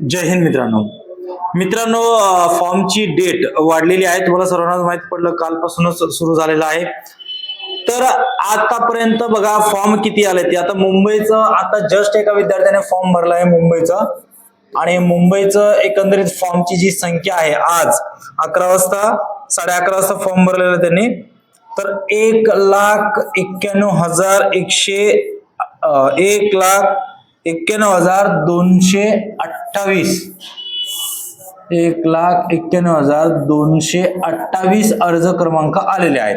जय हिंद मित्रांनो. मित्रांनो फॉर्मची डेट वाढलेली आहे. तुम्हाला सर्वांना माहीत पडलं कालपासूनच सुरू झालेलं आहे. तर आतापर्यंत बघा फॉर्म किती आले ते. आता मुंबईचं आता जस्ट एका विद्यार्थ्याने फॉर्म भरला आहे मुंबईचा. आणि मुंबईचं एकंदरीत फॉर्मची जी संख्या आहे आज अकरा वाजता साडे अकरा वाजता फॉर्म भरलेला आहे त्यांनी. तर एक लाख एक्क्याण्णव हजार एकशे एक लाख एक्क्याण्णव हजार दोनशे अठ्ठावीस. एक लाख एक्क्याण्णव हजार दोनशे अठ्ठावीस अर्ज क्रमांक आलेले आहेत.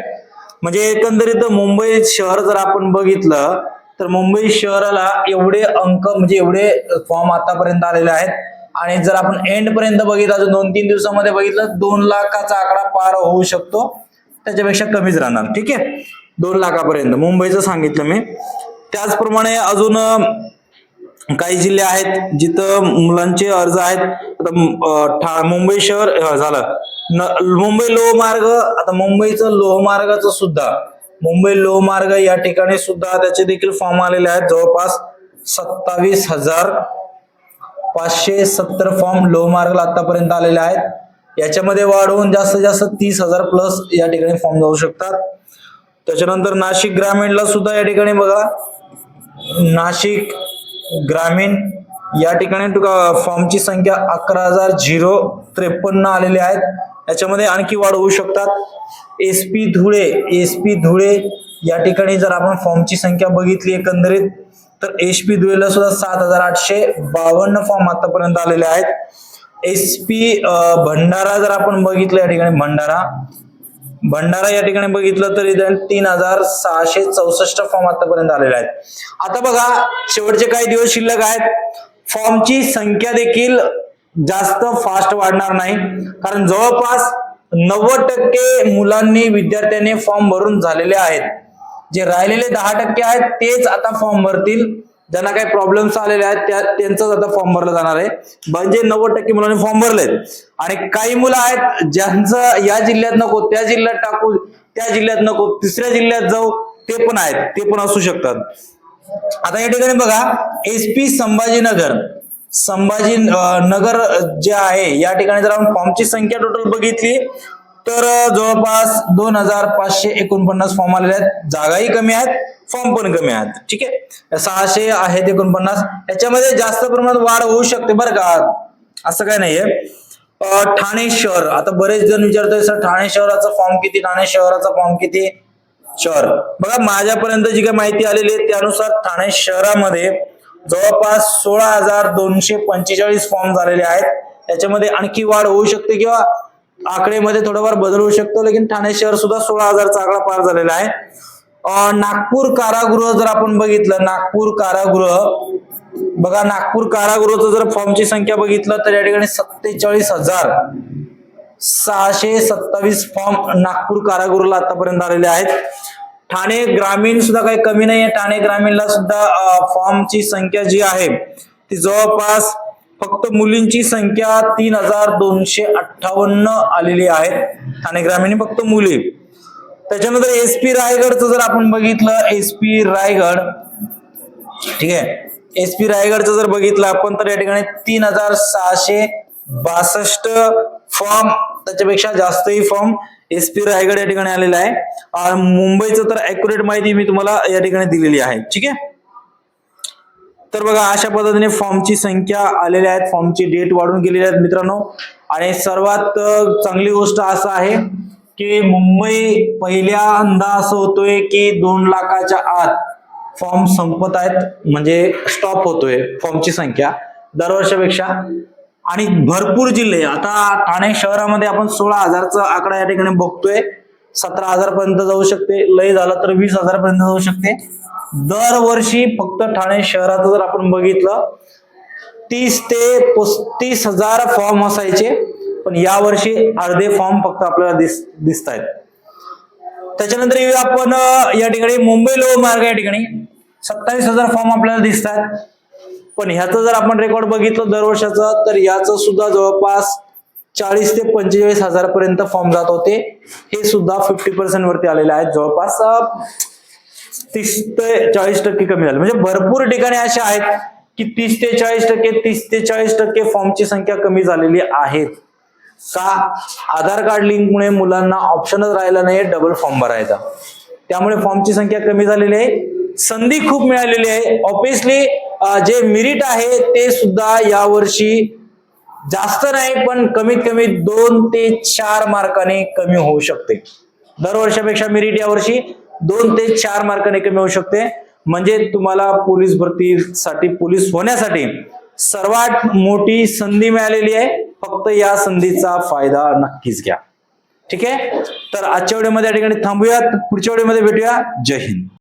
म्हणजे एकंदरीत मुंबई शहर जर आपण बघितलं तर मुंबई शहराला एवढे अंक म्हणजे एवढे फॉर्म आतापर्यंत आलेले आहेत. आणि जर आपण एंड पर्यंत बघितलं अजून दोन तीन दिवसामध्ये बघितलं दोन लाखाचा आकडा पार होऊ शकतो. त्याच्यापेक्षा कमीच राहणार ठीक आहे? दोन लाखापर्यंत मुंबईचं सांगितलं मी. त्याचप्रमाणे अजून काही जिल्हे आहेत जिथं मुलांचे अर्ज आहेत. आता ठा- मुंबई शहर झालं. न- मुंबई लोहमार्ग आता मुंबईचं लोहमार्गाचं सुद्धा मुंबई लोहमार्ग या ठिकाणी सुद्धा त्याचे देखील फॉर्म आलेले आहेत. जवळपास सत्तावीस हजार पाचशे सत्तर फॉर्म लोहमार्गला आतापर्यंत आलेले आहेत. याच्यामध्ये वाढवून जास्तीत जास्त तीस हजार प्लस या ठिकाणी फॉर्म जाऊ शकतात. त्याच्यानंतर नाशिक ग्रामीणला सुद्धा या ठिकाणी बघा. नाशिक ग्रामीण या ठिकाणी तुका फॉर्मची संख्या अकरा हजार झिरो त्रेपन्न आलेले आहेत. याच्यामध्ये आणखी वाढ होऊ शकतात. S P Dhule S P Dhule या ठिकाणी जर आपण फॉर्मची संख्या बघितली एकंदरीत तर एस पी धुळेला सुद्धा सात हजार आठशे बावन्न फॉर्म आतापर्यंत आलेले आहेत. एस पी भंडारा जर आपण बघितलं या ठिकाणी भंडारा भंडारा या ठिकाणी बघितलं तर इथे तीन हजार सहाशे चौसष्ट फॉर्म आतापर्यंत आलेले आहेत. आता बघा शेवटचे काही दिवस शिल्लक आहेत. फॉर्मची संख्या देखील जास्त फास्ट वाढणार नाही. कारण जवळपास नव्वद टक्के मुलांनी विद्यार्थ्यांनी फॉर्म भरून झालेले आहेत. जे राहिलेले दहा टक्के आहेत तेच आता फॉर्म भरतील. ज्यांना काही प्रॉब्लेम्स आलेले आहेत त्या त्यांचाच आता फॉर्म भरला जाणार आहे. म्हणजे नव्वद टक्के मुलांनी फॉर्म भरलेत. आणि काही मुलं आहेत ज्यांचं या जिल्ह्यात नको त्या जिल्ह्यात टाकू त्या जिल्ह्यात नको तिसऱ्या जिल्ह्यात जाऊ ते पण आहेत. ते पण असू शकतात. आता या ठिकाणी बघा एस पी संभाजीनगर. संभाजी नगर जे आहे या ठिकाणी जर आपण फॉर्मची संख्या टोटल बघितली तर जवळपास दोन हजार पाचशे एकोणपन्नास फॉर्म आलेले आहेत. जागाही कमी आहेत फॉर्म पण कमी आहेत. ठीक आहे? सहाशे आहेत एकोणपन्नास. याच्यामध्ये जास्त प्रमाणात वाढ होऊ शकते बरं का? असं काय नाहीये. ठाणे शहर. आता बरेच जण विचारतोय सर ठाणे शहराचा फॉर्म किती? ठाणे शहराचा फॉर्म किती? शहर. बघा माझ्यापर्यंत जी काही माहिती आलेली आहे त्यानुसार ठाणे शहरामध्ये जवळपास सोळा हजार दोनशे पंचेचाळीस फॉर्म झालेले आहेत. त्याच्यामध्ये आणखी वाढ होऊ शकते किंवा आकडेमध्ये थोडाफार बदल होऊ शकतो. लेकिन ठाणे शहर सुद्धा सोळा हजारचा आकडा पार झालेला आहे. नागपूर कारागृह जर आपण बघितलं नागपूर कारागृह बघा नागपूर कारागृहाचं जर फॉर्मची संख्या बघितलं तर या ठिकाणी सत्तेचाळीस हजार सहाशे सत्तावीस फॉर्म नागपूर कारागृहाला आतापर्यंत आलेले आहेत. ठाणे ग्रामीण सुद्धा काही कमी नाही आहे ठाणे ग्रामीणला सुद्धा फॉर्मची संख्या जी आहे ती जवळपास फक्त मुलींची संख्या तीन हजार दोनशे अठ्ठावन्न आलेली आहे ठाणे ग्रामीण फक्त मुली. त्याच्यानंतर एस पी रायगडचं जर आपण बघितलं एस पी रायगड ठीक आहे. एस पी रायगडचं जर बघितलं आपण तर या ठिकाणी तीन हजार सहाशे बासष्ट फॉर्म त्याच्यापेक्षा जास्तही फॉर्म एस पी रायगड या ठिकाणी आलेला आहे. मुंबईचं तर अॅक्युरेट माहिती मी तुम्हाला या ठिकाणी दिलेली आहे ठीक आहे. तर बघा अशा पद्धतीने फॉर्मची संख्या आलेल्या आहेत. फॉर्मची डेट वाढून गेलेली आहेत मित्रांनो. आणि सर्वात चांगली गोष्ट असं आहे की मुंबई पहिल्यांदा असं होतोय की दोन लाखाच्या आत फॉर्म संपत आहेत. म्हणजे स्टॉप होतोय फॉर्मची संख्या दरवर्षापेक्षा. आणि भरपूर जिल्हे आता ठाणे शहरामध्ये आपण सोळा हजारचा आकडा या ठिकाणी बघतोय. सतरा हजारपर्यंत जाऊ शकते. लय झालं तर वीस हजारपर्यंत जाऊ शकते. दरवर्षी फक्त ठाणे शहरात जर आपण बघितलं तीस ते पस्तीस हजार फॉर्म असायचे पण यावर्षी अर्धे फॉर्म फक्त आपल्याला दिस दिसत आहेत त्याच्यानंतर येऊया आपण या ठिकाणी मुंबई लोहमार्ग या ठिकाणी. सत्तावीस हजार फॉर्म आपल्याला दिसत आहेत पण ह्याचं जर आपण रेकॉर्ड बघितलं दरवर्षाचं तर याचं सुद्धा जवळपास चाळीस ते पंचेचाळीस हजारपर्यंत फॉर्म जात होते. हे सुद्धा फिफ्टी पर्सेंट वरती आलेले आहेत. जवळपास तीस ते चाळीस टक्के कमी झाले. म्हणजे भरपूर ठिकाणी असे आहेत की तीस ते चाळीस टक्के तीस ते चाळीस टक्के फॉर्मची संख्या कमी झालेली आहे. का? आधार कार्ड लिंकमुळे मुलांना ऑप्शनच राहिला नाही डबल फॉर्म भरायचा. त्यामुळे फॉर्मची संख्या कमी झालेली आहे. संधी खूप मिळालेली आहे. ऑब्विसली जे मिरिट आहे ते सुद्धा यावर्षी जास्त नाही पण कमीत कमी दोन ते चार मार्काने कमी होऊ शकते. दरवर्षापेक्षा मिरिट यावर्षी दोन ते चार मार्काने कमी होऊ शकते. म्हणजे तुम्हाला पोलीस भरतीसाठी पोलीस होण्यासाठी सर्वात मोठी संधी मिळालेली आहे. फक्त या संधीचा फायदा नक्कीच घ्या. ठीक आहे? तर आजच्या व्हिडिओमध्ये या ठिकाणी थांबूयात. पुढच्या व्हिडिओमध्ये भेटूया. जय हिंद.